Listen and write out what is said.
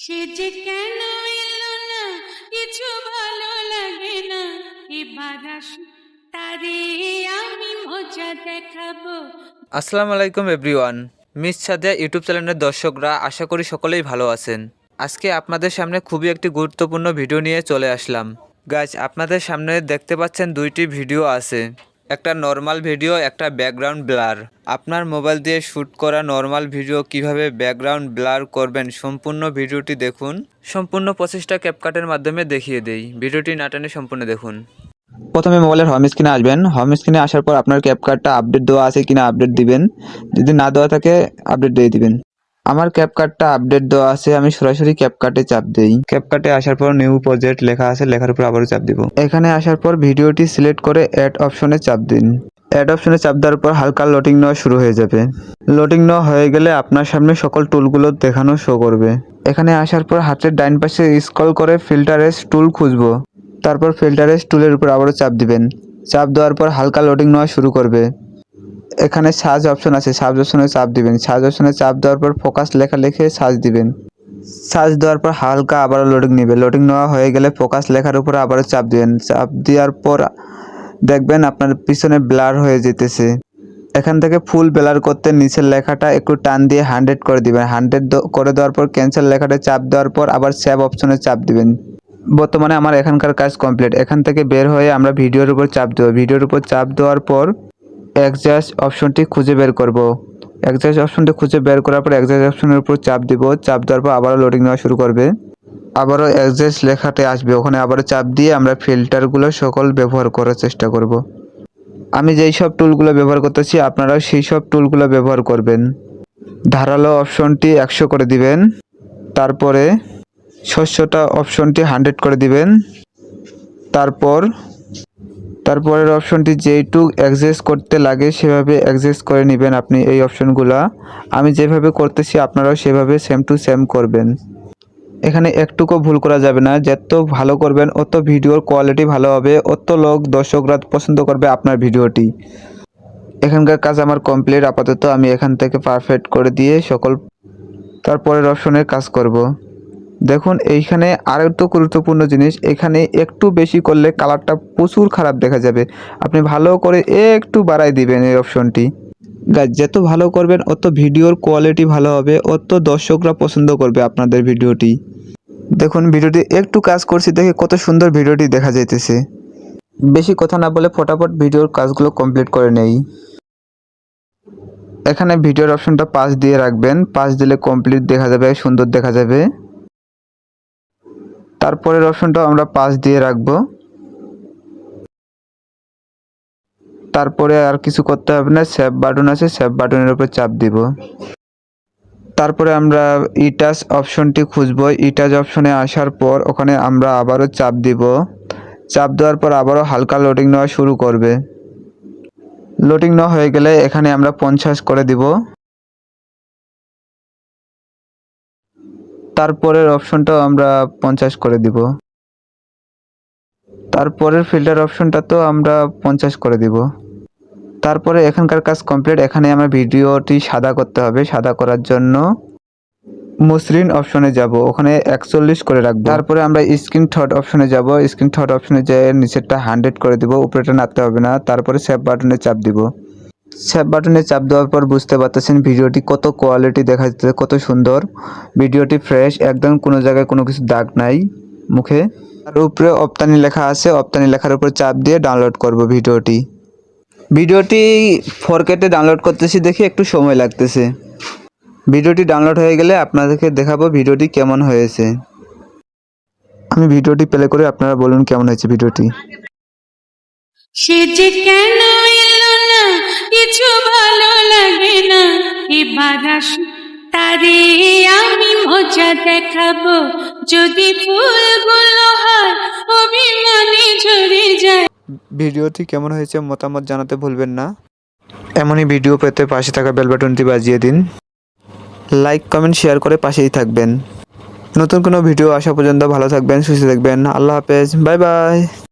সে যে কেন এলো না, কিছু ভালো লাগে না। এবার তারে আমি মজা দেখাবো। আসসালামু আলাইকুম, এভরিওয়ান। মিস সাদিয়া ইউটিউব চ্যানেলের দর্শকরা, আশা করি সকলেই ভালো আছেন। আজকে আপনাদের সামনে খুবই একটি গুরুত্বপূর্ণ ভিডিও নিয়ে চলে আসলাম। গাছ আপনাদের সামনে দেখতে পাচ্ছেন দুইটি ভিডিও আছে। একটা নর্মাল ভিডিও একটা ব্যাকগ্রাউন্ড ব্লার আপনার মোবাইল দিয়ে শ্যুট করা নর্মাল ভিডিও কীভাবে ব্যাকগ্রাউন্ড ব্লার করবেন, সম্পূর্ণ ভিডিওটি দেখুন। সম্পূর্ণ প্রসেসটা ক্যাপকাটের মাধ্যমে দেখিয়ে দেই। ভিডিওটি না টেনে সম্পূর্ণ দেখুন। প্রথমে মোবাইলের হোম স্ক্রিনে আসবেন। হোম স্ক্রিনে আসার পর আপনার ক্যাপকার্ডটা আপডেট দেওয়া আছে কিনা আপডেট দিবেন। যদি না দেওয়া থাকে আপডেট দিয়ে দিবেন। আমার ক্যাপকার্ডটা আপডেট দেওয়া আছে আমি সরাসরি ক্যাপকার্টে চাপ দেই। ক্যাপকার্টে আসার পর নিউ প্রজেক্ট লেখা আছে লেখার উপর আবারও চাপ দিব। এখানে আসার পর ভিডিওটি সিলেক্ট করে অ্যাড অপশনে চাপ দিন। অ্যাড অপশনে চাপ দেওয়ার পর হালকা লোডিং নেওয়া শুরু হয়ে যাবে। লোডিং নেওয়া হয়ে গেলে আপনার সামনে সকল টুলগুলো দেখানো শো করবে। এখানে আসার পর হাতের ডাইন পাশে স্ক্রল করে ফিল্টারেস টুল খুঁজবো। তারপর ফিল্টারেস টুলের উপর আবারও চাপ দিবেন। চাপ দেওয়ার পর হালকা লোডিং নেওয়া শুরু করবে। এখানে সার্চ অপশন আছে সার্চ অপশনে চাপ দিবেন। সার্চ অপশনে চাপ দেওয়ার পর ফোকাস লেখা লিখে সার্চ দিবেন। সার্চ দেওয়ার পর হালকা আবারও লোডিং নেবে লোডিং নেওয়া হয়ে গেলে ফোকাস লেখার উপর আবারও চাপ দিবেন। চাপ দেওয়ার পর দেখবেন আপনার পিছনে ব্লার হয়ে যেতেছে। এখান থেকে ফুল ব্লার করতে নিচের লেখাটা একটু টান দিয়ে হান্ড্রেড করে দিবেন। হান্ড্রেড করে দেওয়ার পর ক্যান্সেল লেখাটা চাপ দেওয়ার পর আবার সেভ অপশনে চাপ দিবেন। বর্তমানে আমার এখানকার কাজ কমপ্লিট এখান থেকে বের হয়ে আমরা ভিডিওর উপর চাপ দেবো। ভিডিওর উপর চাপ দেওয়ার পর অ্যাডজাস্ট অপশনটি খুঁজে বের করব। অ্যাডজাস্ট অপশনটি খুঁজে বের করার পর অ্যাডজাস্ট অপশনের উপর চাপ দিব। চাপ দেওয়ার পর আবারও লোডিং নেওয়া শুরু করবে। আবারও অ্যাডজাস্ট লেখাতে আসবে। ওখানে আবারও চাপ দিয়ে আমরা ফিল্টারগুলো সকল ব্যবহার করার চেষ্টা করব। আমি যেই সব টুলগুলো ব্যবহার করতেছি, আপনারাও সেই সব টুলগুলো ব্যবহার করবেন। ধারালো অপশনটি একশো করে দিবেন। তারপরে শস্যটা অপশনটি হান্ড্রেড করে দিবেন। তারপর তারপরের অপশনটি যেইটুক অ্যাডজাস্ট করতে লাগে, সেভাবে অ্যাডজাস্ট করে নেবেন আপনি এই অপশনগুলা। আমি যেভাবে করতেছি, আপনারাও সেভাবে সেম টু সেম করবেন। এখানে একটুকু ভুল করা যাবে না। যত ভালো করবেন, অত ভিডিওর কোয়ালিটি ভালো হবে, অত লোক, দর্শকরা পছন্দ করবে আপনার ভিডিওটি। এখানকার কাজ আমার কমপ্লিট আপাতত আমি এখান থেকে পারফেক্ট করে দিয়ে সকল তারপরের অপশনের কাজ করব। দেখুন, এইখানে আর একটু গুরুত্বপূর্ণ জিনিস, এখানে একটু বেশি করলে কালারটা প্রচুর খারাপ দেখা যাবে। আপনি ভালো করে একটু বাড়াই দিবেন এই অপশনটি। গাছ যত ভালো করবেন, অত ভিডিওর কোয়ালিটি ভালো হবে, অত দর্শকরা পছন্দ করবে আপনাদের ভিডিওটি। দেখুন, ভিডিওটি একটু কাজ করছি, দেখে কত সুন্দর ভিডিওটি দেখা যাইতেছে। বেশি কথা না বলে ফটাফট ভিডিওর কাজগুলো কমপ্লিট করে নেই। এখানে ভিডিওর অপশনটা পাস দিয়ে রাখবেন পাস দিলে কমপ্লিট দেখা যাবে, সুন্দর দেখা যাবে। তারপরের অপশনটাও আমরা পাস দিয়ে রাখব। তারপরে আর কিছু করতে হবে না সেভ বাটন আছে সেভ বাটনের উপর চাপ দিব। তারপরে আমরা ইটাস অপশনটি খুঁজবো। ইটাস অপশনে আসার পর ওখানে আমরা আবারও চাপ দিব। চাপ দেওয়ার পর আবারও হালকা লোডিং নেওয়া শুরু করবে। লোডিং নেওয়া হয়ে গেলে এখানে আমরা পঞ্চাশ করে দিব। তারপরের অপশনটাও আমরা পঞ্চাশ করে দিব। তারপরের ফিল্টার অপশনটা তো আমরা পঞ্চাশ করে দিব। তারপরে এখানকার কাজ কমপ্লিট এখানে আমার ভিডিওটি সাদা করতে হবে। সাদা করার জন্য মসৃণ অপশনে যাব। ওখানে একচল্লিশ করে রাখব। তারপরে আমরা স্ক্রিন থট অপশনে যাব। স্ক্রিন থট অপশনে যে নিচেরটা হান্ড্রেড করে দিব। উপরেটা নাড়তে হবে না। তারপরে সেভ বাটনে চাপ দিব। সেভ বাটনে চাপ দেওয়ার পর বুঝতে পারতেছেন ভিডিওটি কত কোয়ালিটি দেখা যাচ্ছে কত সুন্দর। ভিডিওটি ফ্রেশ একদম কোনো জায়গায় কোনো কিছু দাগ নাই মুখে। আর উপরে অপ্তানি লেখা আছে অপ্তানি লেখার উপর চাপ দিয়ে ডাউনলোড করব ভিডিওটি। ভিডিওটি ফরকেটে ডাউনলোড করতেছি দেখে একটু সময় লাগতেছে। ভিডিওটি ডাউনলোড হয়ে গেলে আপনাদেরকে দেখাবো ভিডিওটি কেমন হয়েছে। আমি ভিডিওটি প্লে করে আপনারা বলুন কেমন হয়েছে ভিডিওটি। সে যে এবার তারে আমি মজা দেখাবো। যদি ফুলগুলো হয়, অভিমানে ঝরে যায়। ভিডিওটি কেমন হয়েছে মতামত জানাতে ভুলবেন না। এমনই ভিডিও পেতে পাশে থাকা বেল বাটনটি বাজিয়ে দিন। লাইক, কমেন্ট, শেয়ার করে পাশেই থাকবেন। নতুন কোনো ভিডিও আসা পর্যন্ত ভালো থাকবেন, সুস্থ থাকবেন। আল্লাহ হাফেজ, বাই বাই।